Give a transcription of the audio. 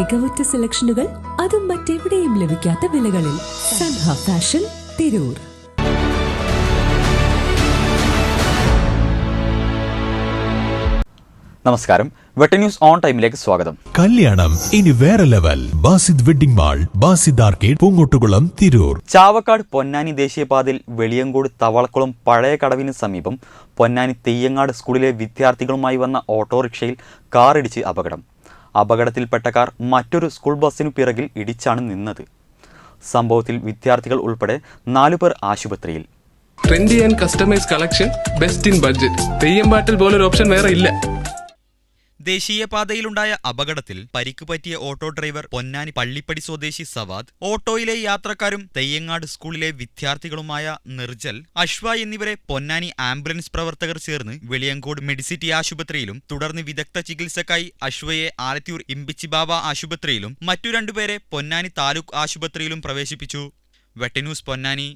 മികവുറ്റ സെലക്ഷനുകൾ അതും മറ്റെവിടെയും ലഭിക്കാത്ത വിലകളിൽ സൻഹ ഫാഷൻ തിരൂർ. നമസ്കാരം. വെട്ട ന്യൂസ് ഓൺ ടൈമിലേക്ക് സ്വാഗതം. കല്യാണം ഇനി വേറെ level. Basid wedding mall Basid arcade Poongottukulam Tirur. Chavakkad Ponnani ദേശീയപാതയിൽ വെളിയങ്കോട് തവളക്കുളം പഴയ കടവിന് സമീപം പൊന്നാനി തെയ്യങ്ങാട് സ്കൂളിലെ വിദ്യാർത്ഥികളുമായി വന്ന ഓട്ടോറിക്ഷയിൽ കാറിടിച്ച് അപകടം. അപകടത്തിൽപ്പെട്ട കാർ മറ്റൊരു സ്കൂൾ ബസ്സിനു പിറകിൽ ഇടിച്ചാണ് നിന്നത്. സംഭവത്തിൽ വിദ്യാർത്ഥികൾ ഉൾപ്പെടെ നാലുപേർ ആശുപത്രിയിൽ. Trendy and customise collection best in budget Theyyam പാട്ടിൽ പോലൊരു ഓപ്ഷൻ വേറെ ഇല്ല. ദേശീയപാതയിലുണ്ടായ അപകടത്തിൽ പരിക്ക് പറ്റിയ ഓട്ടോ ഡ്രൈവർ പൊന്നാനി പള്ളിപ്പടി സ്വദേശി സവാദ് ഓട്ടോയിലെ യാത്രക്കാരും തെയ്യങ്ങാട് സ്കൂളിലെ വിദ്യാർത്ഥികളുമായ നിർജൽ അശ്വ എന്നിവരെ പൊന്നാനി ആംബുലൻസ് പ്രവർത്തകർ ചേർന്ന് വെളിയങ്കോട് മെഡിസിറ്റി ആശുപത്രിയിലും തുടർന്ന് വിദഗ്ധ ചികിത്സക്കായി അശ്വയെ ആലത്തിയൂർ ഇമ്പിച്ചിബാബ ആശുപത്രിയിലും മറ്റു രണ്ടുപേരെ പൊന്നാനി താലൂക്ക് ആശുപത്രിയിലും പ്രവേശിപ്പിച്ചു. വെട്ടിന്യൂസ് പൊന്നാനി.